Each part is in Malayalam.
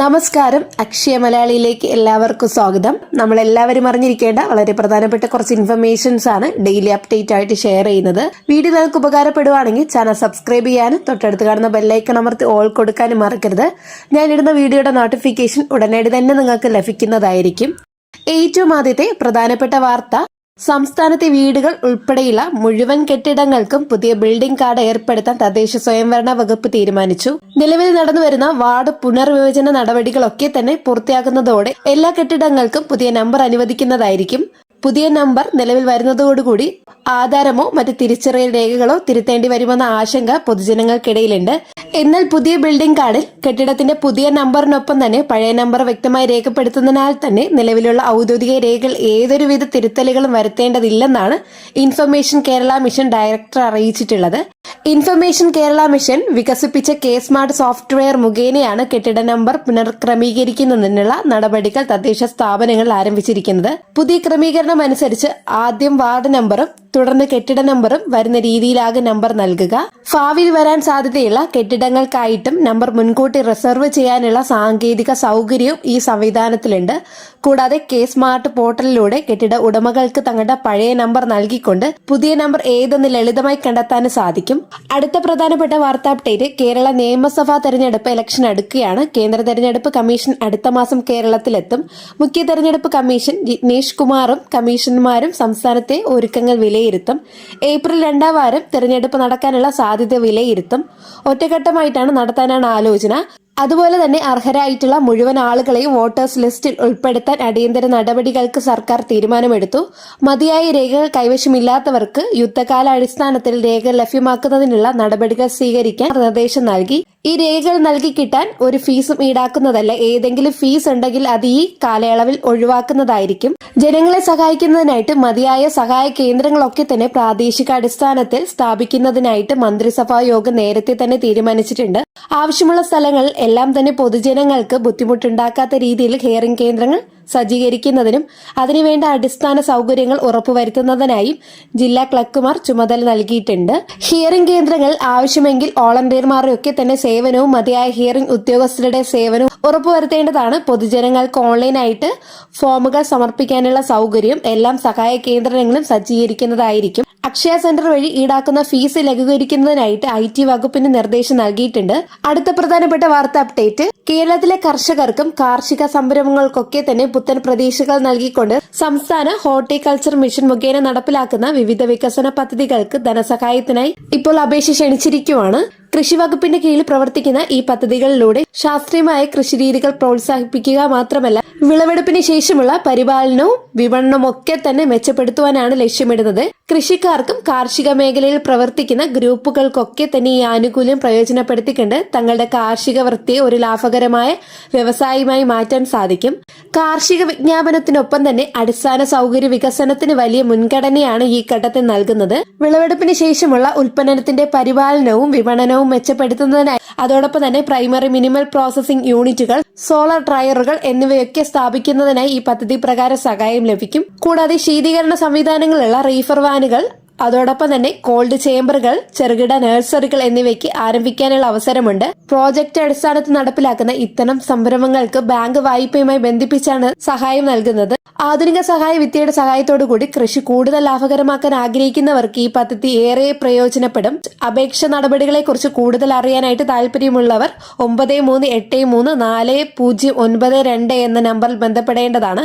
നമസ്കാരം. അക്ഷയ മലയാളിയിലേക്ക് എല്ലാവർക്കും സ്വാഗതം. നമ്മൾ എല്ലാവരും അറിഞ്ഞിരിക്കേണ്ട വളരെ പ്രധാനപ്പെട്ട കുറച്ച് ഇൻഫർമേഷൻസ് ആണ് ഡെയിലി അപ്ഡേറ്റ് ആയിട്ട് ഷെയർ ചെയ്യുന്നത്. വീഡിയോ നിങ്ങൾക്ക് ഉപകാരപ്പെടുവാണെങ്കിൽ ചാനൽ സബ്സ്ക്രൈബ് ചെയ്യാനും തൊട്ടടുത്ത് കാണുന്ന ബെല്ലൈക്കൺ അമർത്തി ഓൾ കൊടുക്കാനും മറക്കരുത്. ഞാനിടുന്ന വീഡിയോയുടെ നോട്ടിഫിക്കേഷൻ ഉടനടി തന്നെ നിങ്ങൾക്ക് ലഭിക്കുന്നതായിരിക്കും. ഏറ്റവും ആദ്യത്തെ പ്രധാനപ്പെട്ട വാർത്ത സംസ്ഥാനത്തെ വീടുകൾ ഉൾപ്പെടെയുള്ള മുഴുവൻ കെട്ടിടങ്ങൾക്കും പുതിയ ബിൽഡിംഗ് കാർഡ് ഏർപ്പെടുത്താൻ തദ്ദേശ സ്വയംഭരണ വകുപ്പ് തീരുമാനിച്ചു. നിലവിൽ നടന്നുവരുന്ന വാർഡ് പുനർവിഭജന നടപടികളൊക്കെ തന്നെ പൂർത്തിയാകുന്നതോടെ എല്ലാ കെട്ടിടങ്ങൾക്കും പുതിയ നമ്പർ അനുവദിക്കുന്നതായിരിക്കും. പുതിയ നമ്പർ നിലവിൽ വരുന്നതോടുകൂടി ആധാരമോ മറ്റ് തിരിച്ചറിയൽ രേഖകളോ തിരുത്തേണ്ടി വരുമെന്ന ആശങ്ക പൊതുജനങ്ങൾക്കിടയിലുണ്ട്. എന്നാൽ പുതിയ ബിൽഡിംഗ് കാർഡിൽ കെട്ടിടത്തിന്റെ പുതിയ നമ്പറിനൊപ്പം തന്നെ പഴയ നമ്പർ വ്യക്തമായി രേഖപ്പെടുത്തുന്നതിനാൽ തന്നെ നിലവിലുള്ള ഔദ്യോഗിക രേഖകൾ ഏതൊരുവിധ തിരുത്തലുകളും വരുത്തേണ്ടതില്ലെന്നാണ് ഇൻഫർമേഷൻ കേരള മിഷൻ ഡയറക്ടർ അറിയിച്ചിട്ടുള്ളത്. ഇൻഫർമേഷൻ കേരള മിഷൻ വികസിപ്പിച്ച കെ സ്മാർട്ട് സോഫ്റ്റ്വെയർ മുഖേനയാണ് കെട്ടിട നമ്പർ പുനർക്രമീകരിക്കുന്നതിനുള്ള നടപടികൾ തദ്ദേശ സ്ഥാപനങ്ങൾ ആരംഭിച്ചിരിക്കുന്നത്. പുതിയ ക്രമീകരണം അനുസരിച്ച് ആദ്യം വാർഡ് നമ്പറും തുടർന്ന് കെട്ടിട നമ്പറും വരുന്ന രീതിയിലാകെ നമ്പർ നൽകുക. ഭാവിയിൽ വരാൻ സാധ്യതയുള്ള കെട്ടിടങ്ങൾക്കായിട്ടും നമ്പർ മുൻകൂട്ടി റിസർവ് ചെയ്യാനുള്ള സാങ്കേതിക സൗകര്യവും ഈ സംവിധാനത്തിലുണ്ട്. കൂടാതെ കെ സ്മാർട്ട് പോർട്ടലിലൂടെ കെട്ടിട ഉടമകൾക്ക് തങ്ങളുടെ പഴയ നമ്പർ നൽകിക്കൊണ്ട് പുതിയ നമ്പർ ഏതെന്ന് ലളിതമായി കണ്ടെത്താനും സാധിക്കും. അടുത്ത പ്രധാനപ്പെട്ട വാർത്താ അപ്ഡേറ്റ് കേരള നിയമസഭാ തെരഞ്ഞെടുപ്പ് ഇലക്ഷൻ അടുക്കുകയാണ്. കേന്ദ്ര തെരഞ്ഞെടുപ്പ് കമ്മീഷൻ അടുത്ത മാസം കേരളത്തിലെത്തും. മുഖ്യ തെരഞ്ഞെടുപ്പ് കമ്മീഷൻ ജിഗ്നേഷ് കുമാറും കമ്മീഷണർമാരും സംസ്ഥാനത്തെ ഒരുക്കങ്ങൾ വിലയിരുത്തും ഏപ്രിൽ രണ്ടാം വാരം തിരഞ്ഞെടുപ്പ് നടക്കാനുള്ള സാധ്യത വിലയിരുത്തും. ഒറ്റഘട്ടമായിട്ടാണ് നടത്താനാണ് ആലോചന. അതുപോലെ തന്നെ അർഹരായിട്ടുള്ള മുഴുവൻ ആളുകളെയും വോട്ടേഴ്സ് ലിസ്റ്റിൽ ഉൾപ്പെടുത്താൻ അടിയന്തര നടപടികൾക്ക് സർക്കാർ തീരുമാനമെടുത്തു. മതിയായ രേഖകൾ കൈവശമില്ലാത്തവർക്ക് യുദ്ധകാലാടിസ്ഥാനത്തിൽ രേഖ ലഭ്യമാക്കുന്നതിനുള്ള നടപടികൾ സ്വീകരിക്കാൻ നിർദ്ദേശം നൽകി. ഈ രേഖകൾ നൽകി കിട്ടാൻ ഒരു ഫീസും ഈടാക്കുന്നതല്ല. ഏതെങ്കിലും ഫീസ് ഉണ്ടെങ്കിൽ അത് ഈ കാലയളവിൽ ഒഴിവാക്കുന്നതായിരിക്കും. ജനങ്ങളെ സഹായിക്കുന്നതിനായിട്ട് മതിയായ സഹായ കേന്ദ്രങ്ങളൊക്കെ തന്നെ പ്രാദേശിക അടിസ്ഥാനത്തിൽ സ്ഥാപിക്കുന്നതിനായിട്ട് മന്ത്രിസഭാ യോഗം നേരത്തെ തന്നെ തീരുമാനിച്ചിട്ടുണ്ട്. ആവശ്യമുള്ള സ്ഥലങ്ങളിൽ എല്ലാം തന്നെ പൊതുജനങ്ങൾക്ക് ബുദ്ധിമുട്ടുണ്ടാക്കാത്ത രീതിയിൽ ഹിയറിംഗ് കേന്ദ്രങ്ങൾ സജ്ജീകരിക്കുന്നതിനും അതിനുവേണ്ട അടിസ്ഥാന സൗകര്യങ്ങൾ ഉറപ്പുവരുത്തുന്നതിനായും ജില്ലാ ക്ലർക്കുമാർ ചുമതല നൽകിയിട്ടുണ്ട്. ഹിയറിംഗ് കേന്ദ്രങ്ങൾ ആവശ്യമെങ്കിൽ വോളണ്ടിയർമാരുടെയൊക്കെ തന്നെ സേവനവും മതിയായ ഹിയറിംഗ് ഉദ്യോഗസ്ഥരുടെ സേവനവും ഉറപ്പുവരുത്തേണ്ടതാണ്. പൊതുജനങ്ങൾക്ക് ഓൺലൈനായിട്ട് ഫോമുകൾ സമർപ്പിക്കാനുള്ള സൗകര്യം എല്ലാം സഹായ കേന്ദ്രങ്ങളും സജ്ജീകരിക്കുന്നതായിരിക്കും. അക്ഷയ സെന്റർ വഴി ഈടാക്കുന്ന ഫീസ് ലഘൂകരിക്കുന്നതിനായിട്ട് ഐ ടി വകുപ്പിന് നിർദ്ദേശം നൽകിയിട്ടുണ്ട്. അടുത്ത പ്രധാനപ്പെട്ട വാർത്ത അപ്ഡേറ്റ്. കേരളത്തിലെ കർഷകർക്കും കാർഷിക സംരംഭങ്ങൾക്കൊക്കെ തന്നെ പുത്തൻ പ്രതീക്ഷകൾ നൽകിക്കൊണ്ട് സംസ്ഥാന ഹോർട്ടിക്കൾച്ചർ മിഷൻ മുഖേന നടപ്പിലാക്കുന്ന വിവിധ വികസന പദ്ധതികൾക്ക് ധനസഹായത്തിനായി ഇപ്പോൾ അപേക്ഷ ക്ഷണിച്ചിരിക്കുവാണ്. കൃഷി വകുപ്പിന്റെ കീഴിൽ പ്രവർത്തിക്കുന്ന ഈ പദ്ധതികളിലൂടെ ശാസ്ത്രീയമായ കൃഷിരീതികൾ പ്രോത്സാഹിപ്പിക്കുക മാത്രമല്ല വിളവെടുപ്പിന് ശേഷമുള്ള പരിപാലനവും വിപണനവും ഒക്കെ തന്നെ മെച്ചപ്പെടുത്തുവാനാണ് ലക്ഷ്യമിടുന്നത്. കൃഷിക്കാർക്കും കാർഷിക മേഖലയിൽ പ്രവർത്തിക്കുന്ന ഗ്രൂപ്പുകൾക്കൊക്കെ തന്നെ ഈ ആനുകൂല്യം പ്രയോജനപ്പെടുത്തിക്കൊണ്ട് തങ്ങളുടെ കാർഷിക വൃത്തിയെ ഒരു ലാഭകരമായ വ്യവസായമായി മാറ്റാൻ സാധിക്കും. കാർഷിക വിജ്ഞാപനത്തിനൊപ്പം തന്നെ അടിസ്ഥാന സൗകര്യ വികസനത്തിന് വലിയ മുൻഗണനയാണ് ഈ ഘട്ടത്തിൽ നൽകുന്നത്. വിളവെടുപ്പിന് ശേഷമുള്ള ഉൽപ്പന്നത്തിന്റെ പരിപാലനവും വിപണനവും മെച്ചപ്പെടുത്തുന്നതിനായി അതോടൊപ്പം തന്നെ പ്രൈമറി മിനിമൽ പ്രോസസിംഗ് യൂണിറ്റുകൾ സോളാർ ഡ്രയറുകൾ എന്നിവയൊക്കെ സ്ഥാപിക്കുന്നതിനായി ഈ പദ്ധതി പ്രകാരം സഹായം ലഭിക്കും. കൂടാതെ ശീതീകരണ സംവിധാനങ്ങളുള്ള റീഫർ വാനുകൾ അതോടൊപ്പം തന്നെ കോൾഡ് ചേംബറുകൾ ചെറുകിട നഴ്സറികൾ എന്നിവയ്ക്ക് ആരംഭിക്കാനുള്ള അവസരമുണ്ട്. പ്രോജക്റ്റ് അടിസ്ഥാനത്തിൽ നടപ്പിലാക്കുന്ന ഇത്തരം സംരംഭങ്ങൾക്ക് ബാങ്ക് വായ്പയുമായി ബന്ധിപ്പിച്ചാണ് സഹായം നൽകുന്നത്. ആധുനിക സഹായ വിദ്യയുടെ സഹായത്തോടു കൂടി കൃഷി കൂടുതൽ ലാഭകരമാക്കാൻ ആഗ്രഹിക്കുന്നവർക്ക് ഈ പദ്ധതി ഏറെ പ്രയോജനപ്പെടും. അപേക്ഷ നടപടികളെക്കുറിച്ച് കൂടുതൽ അറിയാനായിട്ട് താല്പര്യമുള്ളവർ ഒമ്പത് മൂന്ന് എട്ട് മൂന്ന് നാല് പൂജ്യം ഒൻപത് രണ്ട് എന്ന നമ്പറിൽ ബന്ധപ്പെടേണ്ടതാണ്.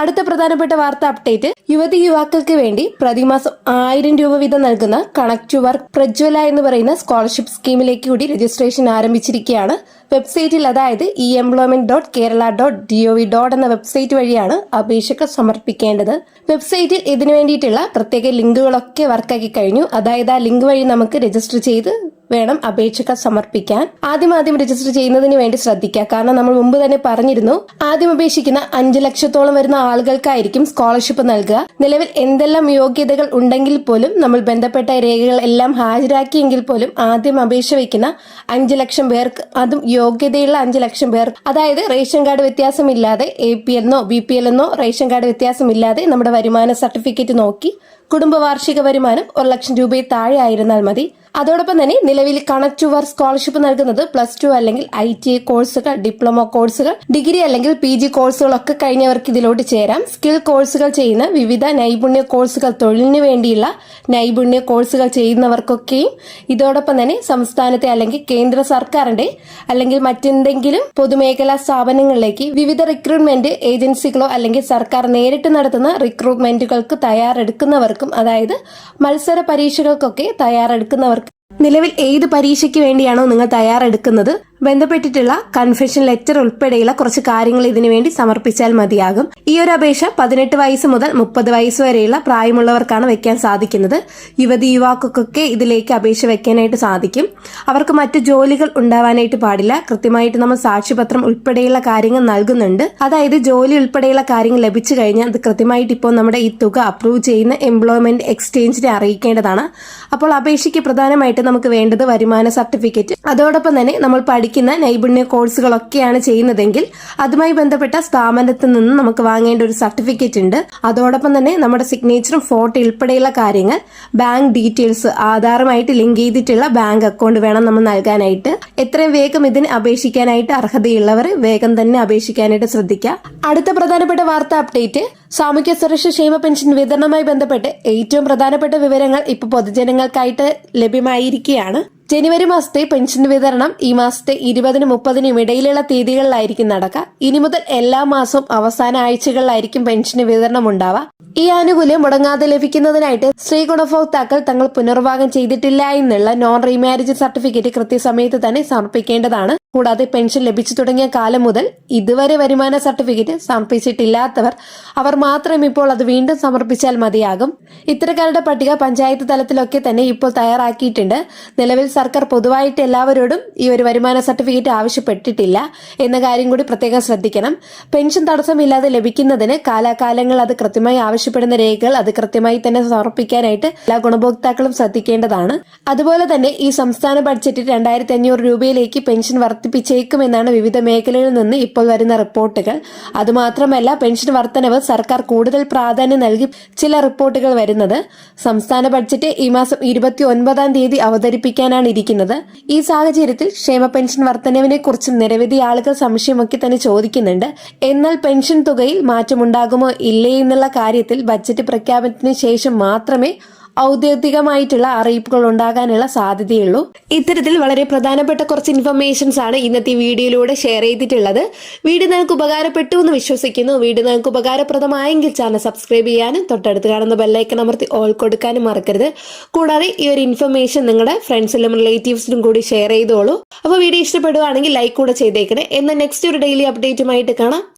അടുത്ത പ്രധാനപ്പെട്ട വാർത്ത അപ്ഡേറ്റ്. യുവതി യുവാക്കൾക്ക് വേണ്ടി പ്രതിമാസം ആയിരം രൂപ വീതം നൽകുന്ന കണക്ട് ടു വർക്ക് പ്രജ്വല എന്ന് പറയുന്ന സ്കോളർഷിപ്പ് സ്കീമിലേക്ക് കൂടി രജിസ്ട്രേഷൻ ആരംഭിച്ചിരിക്കുകയാണ്. വെബ്സൈറ്റിൽ അതായത് E employment dot Kerala dot D O V dot എന്ന വെബ്സൈറ്റ് വഴിയാണ് അപേക്ഷകൾ സമർപ്പിക്കേണ്ടത്. വെബ്സൈറ്റിൽ ഇതിനു വേണ്ടിയിട്ടുള്ള പ്രത്യേക ലിങ്കുകളൊക്കെ വർക്കാക്കി കഴിഞ്ഞു. അതായത് ആ ലിങ്ക് വഴി നമുക്ക് രജിസ്റ്റർ ചെയ്ത് വേണം അപേക്ഷക സമർപ്പിക്കാൻ. ആദ്യം ആദ്യം രജിസ്റ്റർ ചെയ്യുന്നതിന് വേണ്ടി ശ്രദ്ധിക്കുക. കാരണം നമ്മൾ മുമ്പ് തന്നെ പറഞ്ഞിരുന്നു ആദ്യം അപേക്ഷിക്കുന്ന അഞ്ചു ലക്ഷത്തോളം വരുന്ന ആളുകൾക്കായിരിക്കും സ്കോളർഷിപ്പ് നൽകുക. നിലവിൽ എന്തെല്ലാം യോഗ്യതകൾ ഉണ്ടെങ്കിൽ പോലും നമ്മൾ ബന്ധപ്പെട്ട രേഖകൾ എല്ലാം ഹാജരാക്കിയെങ്കിൽ പോലും ആദ്യം അപേക്ഷ വയ്ക്കുന്ന അഞ്ചു ലക്ഷം പേർക്ക് അതും യോഗ്യതയുള്ള അഞ്ചു ലക്ഷം പേർ. അതായത് റേഷൻ കാർഡ് വ്യത്യാസമില്ലാതെ എ പി എന്നോ ബി പി എൽ എന്നോ റേഷൻ കാർഡ് വ്യത്യാസമില്ലാതെ നമ്മുടെ വരുമാന സർട്ടിഫിക്കറ്റ് നോക്കി കുടുംബ വാർഷിക വരുമാനം ഒരു ലക്ഷം രൂപയിൽ താഴെ ആയിരുന്നാൽ മതി. അതോടൊപ്പം തന്നെ നിലവിൽ കണക്ട് ടു വർക്ക് സ്കോളർഷിപ്പ് നൽകുന്നത് പ്ലസ് ടു അല്ലെങ്കിൽ ഐ ടി ഐ കോഴ്സുകൾ ഡിപ്ലോമ കോഴ്സുകൾ ഡിഗ്രി അല്ലെങ്കിൽ പി ജി കോഴ്സുകളൊക്കെ കഴിഞ്ഞവർക്ക് ഇതിലോട്ട് ചേരാം. സ്കിൽ കോഴ്സുകൾ ചെയ്യുന്ന വിവിധ നൈപുണ്യ കോഴ്സുകൾ തൊഴിലിന് വേണ്ടിയുള്ള നൈപുണ്യ കോഴ്സുകൾ ചെയ്യുന്നവർക്കൊക്കെയും ഇതോടൊപ്പം തന്നെ സംസ്ഥാനത്തെ അല്ലെങ്കിൽ കേന്ദ്ര സർക്കാരിന്റെ അല്ലെങ്കിൽ മറ്റെന്തെങ്കിലും പൊതുമേഖലാ സ്ഥാപനങ്ങളിലേക്ക് വിവിധ റിക്രൂട്ട്മെന്റ് ഏജൻസികളോ അല്ലെങ്കിൽ സർക്കാർ നേരിട്ട് നടത്തുന്ന റിക്രൂട്ട്മെന്റുകൾക്ക് തയ്യാറെടുക്കുന്നവർക്കും അതായത് മത്സര പരീക്ഷകൾക്കൊക്കെ തയ്യാറെടുക്കുന്നവർക്ക് നിലവിൽ ഏത് പരീക്ഷയ്ക്ക് വേണ്ടിയാണോ നിങ്ങൾ തയ്യാറെടുക്കുന്നത്? ബന്ധപ്പെട്ടിട്ടുള്ള കൺഫെഷൻ ലെറ്റർ ഉൾപ്പെടെയുള്ള കുറച്ച് കാര്യങ്ങൾ ഇതിനുവേണ്ടി സമർപ്പിച്ചാൽ മതിയാകും. ഈ ഒരു അപേക്ഷ പതിനെട്ട് വയസ്സ് മുതൽ മുപ്പത് വയസ്സ് വരെയുള്ള പ്രായമുള്ളവർക്കാണ് വെക്കാൻ സാധിക്കുന്നത്. യുവതി യുവാക്കൾക്കൊക്കെ ഇതിലേക്ക് അപേക്ഷ വെക്കാനായിട്ട് സാധിക്കും. അവർക്ക് മറ്റു ജോലികൾ ഉണ്ടാവാനായിട്ട് പാടില്ല. കൃത്യമായിട്ട് നമ്മൾ സാക്ഷ്യപത്രം ഉൾപ്പെടെയുള്ള കാര്യങ്ങൾ നൽകുന്നുണ്ട്. അതായത് ജോലി ഉൾപ്പെടെയുള്ള കാര്യങ്ങൾ ലഭിച്ചു കഴിഞ്ഞാൽ അത് കൃത്യമായിട്ട് ഇപ്പോൾ നമ്മുടെ ഈ തുക അപ്രൂവ് ചെയ്യുന്ന എംപ്ലോയ്മെന്റ് എക്സ്ചേഞ്ചിനെ അറിയിക്കേണ്ടതാണ്. അപ്പോൾ അപേക്ഷയ്ക്ക് പ്രധാനമായിട്ട് നമുക്ക് വേണ്ടത് വരുമാന സർട്ടിഫിക്കറ്റ് അതോടൊപ്പം തന്നെ നമ്മൾ പഠിക്കുന്ന നൈപുണ്യ കോഴ്സുകളൊക്കെയാണ് ചെയ്യുന്നതെങ്കിൽ അതുമായി ബന്ധപ്പെട്ട സ്ഥാപനത്തിൽ നിന്ന് നമുക്ക് വാങ്ങേണ്ട ഒരു സർട്ടിഫിക്കറ്റ് ഉണ്ട്. അതോടൊപ്പം തന്നെ നമ്മുടെ സിഗ്നേച്ചറും ഫോട്ടോ ഉൾപ്പെടെയുള്ള കാര്യങ്ങൾ ബാങ്ക് ഡീറ്റെയിൽസ് ആധാറുമായിട്ട് ലിങ്ക് ചെയ്തിട്ടുള്ള ബാങ്ക് അക്കൗണ്ട് വേണം നമ്മൾ നൽകാനായിട്ട്. എത്രയും വേഗം ഇതിന് അപേക്ഷിക്കാനായിട്ട് അർഹതയുള്ളവർ വേഗം തന്നെ അപേക്ഷിക്കാനായിട്ട് ശ്രദ്ധിക്കുക. അടുത്ത പ്രധാനപ്പെട്ട വാർത്ത അപ്ഡേറ്റ്. സാമൂഹ്യ സുരക്ഷ ക്ഷേമ പെൻഷൻ വിതരണവുമായി ബന്ധപ്പെട്ട് ഏറ്റവും പ്രധാനപ്പെട്ട വിവരങ്ങൾ ഇപ്പോൾ പൊതുജനങ്ങൾക്കായിട്ട് ലഭ്യമായിരിക്കുകയാണ്. ജനുവരി മാസത്തെ പെൻഷൻ വിതരണം ഈ മാസത്തെ ഇരുപതിനും മുപ്പതിനും ഇടയിലുള്ള തീയതികളിലായിരിക്കും നടക്കുക. ഇനി മുതൽ എല്ലാ മാസവും അവസാന ആഴ്ചകളിലായിരിക്കും പെൻഷൻ വിതരണം ഉണ്ടാവുക. ഈ ആനുകൂല്യം മുടങ്ങാതെ ലഭിക്കുന്നതിനായിട്ട് സ്ത്രീ ഗുണഭോക്താക്കൾ തങ്ങൾ പുനർവാഗം ചെയ്തിട്ടില്ല എന്നുള്ള നോൺ റീമാരേജ് സർട്ടിഫിക്കറ്റ് കൃത്യസമയത്ത് തന്നെ സമർപ്പിക്കേണ്ടതാണ്. കൂടാതെ പെൻഷൻ ലഭിച്ചു തുടങ്ങിയ കാലം മുതൽ ഇതുവരെ വരുമാന സർട്ടിഫിക്കറ്റ് സമർപ്പിച്ചിട്ടില്ലാത്തവർ അവർ മാത്രം ഇപ്പോൾ അത് വീണ്ടും സമർപ്പിച്ചാൽ മതിയാകും. ഇത്തരക്കാരുടെ പട്ടിക പഞ്ചായത്ത് തലത്തിലൊക്കെ തന്നെ ഇപ്പോൾ തയ്യാറാക്കിയിട്ടുണ്ട്. നിലവിൽ സർക്കാർ പൊതുവായിട്ട് എല്ലാവരോടും ഈ ഒരു വരുമാന സർട്ടിഫിക്കറ്റ് ആവശ്യപ്പെട്ടിട്ടില്ല എന്ന കാര്യം കൂടി പ്രത്യേകം ശ്രദ്ധിക്കണം. പെൻഷൻ തടസ്സമില്ലാതെ ലഭിക്കുന്നതിന് കാലാകാലങ്ങൾ അത് കൃത്യമായി ആവശ്യപ്പെടുന്ന രേഖകൾ അത് കൃത്യമായി തന്നെ സമർപ്പിക്കാനായിട്ട് എല്ലാ ഗുണഭോക്താക്കളും ശ്രദ്ധിക്കേണ്ടതാണ്. അതുപോലെ തന്നെ ഈ സംസ്ഥാന ബഡ്ജറ്റിൽ രണ്ടായിരത്തി അഞ്ഞൂറ് രൂപയിലേക്ക് പെൻഷൻ വർദ്ധിപ്പിച്ചേക്കുമെന്നാണ് വിവിധ മേഖലകളിൽ നിന്ന് ഇപ്പോൾ വരുന്ന റിപ്പോർട്ടുകൾ. അതുമാത്രമല്ല പെൻഷൻ വർധനവ് സർക്കാർ കൂടുതൽ പ്രാധാന്യം നൽകി ചില റിപ്പോർട്ടുകൾ വരുന്നത്. സംസ്ഥാന ബഡ്ജറ്റ് ഈ മാസം ഇരുപത്തി ഒൻപതാം തീയതി അവതരിപ്പിക്കാനാണ് ഇരിക്കുന്നത്. ഈ സാഹചര്യത്തിൽ ക്ഷേമ പെൻഷൻ വർധനവിനെ കുറിച്ച് നിരവധി ആളുകൾ സംശയമൊക്കെ തന്നെ ചോദിക്കുന്നുണ്ട്. എന്നാൽ പെൻഷൻ തുകയിൽ മാറ്റമുണ്ടാകുമോ ഇല്ലേ എന്നുള്ള കാര്യത്തിൽ ബഡ്ജറ്റ് പ്രഖ്യാപനത്തിന് ശേഷം മാത്രമേ ഔദ്യോഗികമായിട്ടുള്ള അറിയിപ്പുകൾ ഉണ്ടാകാനുള്ള സാധ്യതയുള്ളൂ. ഇത്തരത്തിൽ വളരെ പ്രധാനപ്പെട്ട കുറച്ച് ഇൻഫർമേഷൻസ് ആണ് ഇന്നത്തെ വീഡിയോയിലൂടെ ഷെയർ ചെയ്തിട്ടുള്ളത്. വീഡിയോ നിങ്ങൾക്ക് ഉപകാരപ്പെട്ടു എന്ന് വിശ്വസിക്കുന്നു. വീഡിയോ നിങ്ങൾക്ക് ഉപകാരപ്രദമായെങ്കിൽ ചാനൽ സബ്സ്ക്രൈബ് ചെയ്യാനും തൊട്ടടുത്ത് കാണുന്ന ബെല്ലൈക്കൺ അമർത്തി ഓൾ കൊടുക്കാനും മറക്കരുത്. കൂടാതെ ഈ ഒരു ഇൻഫർമേഷൻ നിങ്ങളുടെ ഫ്രണ്ട്സിലും റിലേറ്റീവ്സിനും കൂടി ഷെയർ ചെയ്തോളൂ. അപ്പോൾ വീഡിയോ ഇഷ്ടപ്പെടുവാണെങ്കിൽ ലൈക്ക് കൂടെ ചെയ്തേക്കണേ. എന്നാൽ നെക്സ്റ്റ് ഒരു ഡെയിലി അപ്ഡേറ്റുമായിട്ട് കാണാം.